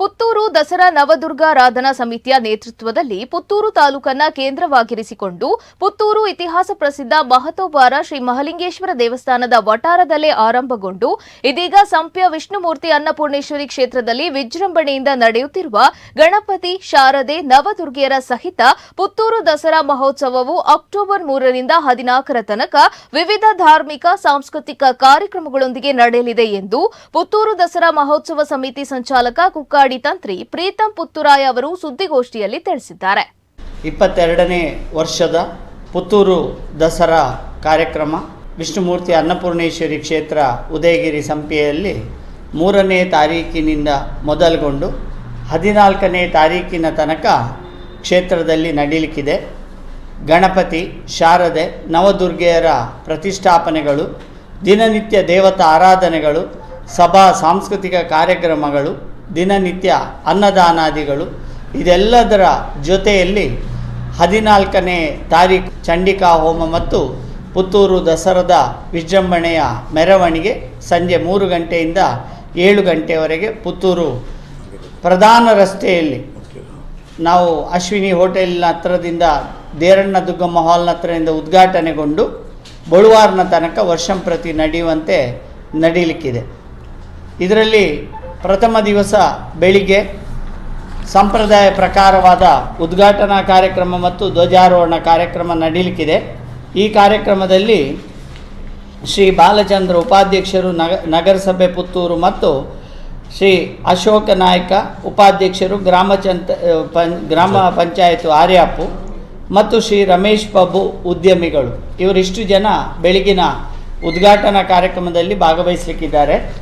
ಪುತ್ತೂರು ದಸರಾ ನವದುರ್ಗಾರಾಧನಾ ಸಮಿತಿಯ ನೇತೃತ್ವದಲ್ಲಿ ಪುತ್ತೂರು ತಾಲೂಕನ್ನ ಕೇಂದ್ರವಾಗಿರಿಸಿಕೊಂಡು ಪುತ್ತೂರು ಇತಿಹಾಸ ಪ್ರಸಿದ್ಧ ಮಹತೋಬಾರ ಶ್ರೀ ಮಹಲಿಂಗೇಶ್ವರ ದೇವಸ್ಥಾನದ ವಟಾರದಲ್ಲೇ ಆರಂಭಗೊಂಡು ಇದೀಗ ಸಂಪ್ಯ ವಿಷ್ಣುಮೂರ್ತಿ ಅನ್ನಪೂರ್ಣೇಶ್ವರಿ ಕ್ಷೇತ್ರದಲ್ಲಿ ವಿಜೃಂಭಣೆಯಿಂದ ನಡೆಯುತ್ತಿರುವ ಗಣಪತಿ ಶಾರದೆ ನವದುರ್ಗಿಯರ ಸಹಿತ ಪುತ್ತೂರು ದಸರಾ ಮಹೋತ್ಸವವು ಅಕ್ಟೋಬರ್ ಮೂರರಿಂದ ಹದಿನಾಲ್ಕರ ತನಕ ವಿವಿಧ ಧಾರ್ಮಿಕ, ಸಾಂಸ್ಕೃತಿಕ ಕಾರ್ಯಕ್ರಮಗಳೊಂದಿಗೆ ನಡೆಯಲಿದೆ ಎಂದು ಪುತ್ತೂರು ದಸರಾ ಮಹೋತ್ಸವ ಸಮಿತಿ ಸಂಚಾಲಕ ಕುಕ್ಕಾಡಿ ತಂತ್ರಿ ಪ್ರೀತಂ ಪುತ್ತೂರಾಯ ಅವರು ಸುದ್ದಿಗೋಷ್ಠಿಯಲ್ಲಿ ತಿಳಿಸಿದ್ದಾರೆ. ಇಪ್ಪತ್ತೆರಡನೇ ವರ್ಷದ ಪುತ್ತೂರು ದಸರಾ ಕಾರ್ಯಕ್ರಮ ವಿಷ್ಣುಮೂರ್ತಿ ಅನ್ನಪೂರ್ಣೇಶ್ವರಿ ಕ್ಷೇತ್ರ ಉದಯಗಿರಿ ಸಂಪಿಯಲ್ಲಿ ಮೂರನೇ ತಾರೀಕಿನಿಂದ ಮೊದಲುಗೊಂಡು ಹದಿನಾಲ್ಕನೇ ತಾರೀಕಿನ ತನಕ ಕ್ಷೇತ್ರದಲ್ಲಿ ನಡೀಲಿಕ್ಕಿದೆ. ಗಣಪತಿ, ಶಾರದೆ, ನವದುರ್ಗೆಯರ ಪ್ರತಿಷ್ಠಾಪನೆಗಳು, ದಿನನಿತ್ಯ ದೇವತಾ ಆರಾಧನೆಗಳು, ಸಭಾ ಸಾಂಸ್ಕೃತಿಕ ಕಾರ್ಯಕ್ರಮಗಳು ದಿನನಿತ್ಯ ಅನ್ನದಾನಾದಿಗಳು. ಇದೆಲ್ಲದರ ಜೊತೆಯಲ್ಲಿ ಹದಿನಾಲ್ಕನೇ ತಾರೀಕು ಚಂಡಿಕಾ ಹೋಮ ಮತ್ತು ಪುತ್ತೂರು ದಸರಾದ ವಿಜೃಂಭಣೆಯ ಮೆರವಣಿಗೆ ಸಂಜೆ ಮೂರು ಗಂಟೆಯಿಂದ ಏಳು ಗಂಟೆಯವರೆಗೆ ಪುತ್ತೂರು ಪ್ರಧಾನ ರಸ್ತೆಯಲ್ಲಿ. ನಾವು ಅಶ್ವಿನಿ ಹೋಟೆಲ್ನ ಹತ್ರದಿಂದ ದೇರಣ್ಣ ದುಗ್ಗಮ್ಮ ಹಾಲ್ನ ಹತ್ರದಿಂದ ಉದ್ಘಾಟನೆಗೊಂಡು ಬಳುವಾರ್ನ ತನಕ ವರ್ಷಂಪ್ರತಿ ನಡೆಯುವಂತೆ ನಡೀಲಿಕ್ಕಿದೆ. ಇದರಲ್ಲಿ ಪ್ರಥಮ ದಿವಸ ಬೆಳಿಗ್ಗೆ ಸಂಪ್ರದಾಯ ಪ್ರಕಾರವಾದ ಉದ್ಘಾಟನಾ ಕಾರ್ಯಕ್ರಮ ಮತ್ತು ಧ್ವಜಾರೋಹಣ ಕಾರ್ಯಕ್ರಮ ನಡೀಲಿಕ್ಕಿದೆ. ಈ ಕಾರ್ಯಕ್ರಮದಲ್ಲಿ ಶ್ರೀ ಬಾಲಚಂದ್ರ ಉಪಾಧ್ಯಕ್ಷರು, ನಗ, ನಗರಸಭೆ ಪುತ್ತೂರು ಮತ್ತು ಶ್ರೀ ಅಶೋಕ ನಾಯ್ಕ ಉಪಾಧ್ಯಕ್ಷರು, ಗ್ರಾಮ ಚಂತ ಪಂ, ಗ್ರಾಮ ಪಂಚಾಯತ್ ಆರ್ಯಾಪು ಮತ್ತು ಶ್ರೀ ರಮೇಶ್ ಬಾಬು ಉದ್ಯಮಿಗಳು. ಇವರಿಷ್ಟು ಜನ ಬೆಳಗಿನ ಉದ್ಘಾಟನಾ ಕಾರ್ಯಕ್ರಮದಲ್ಲಿ ಭಾಗವಹಿಸಲಿಕ್ಕಿದ್ದಾರೆ.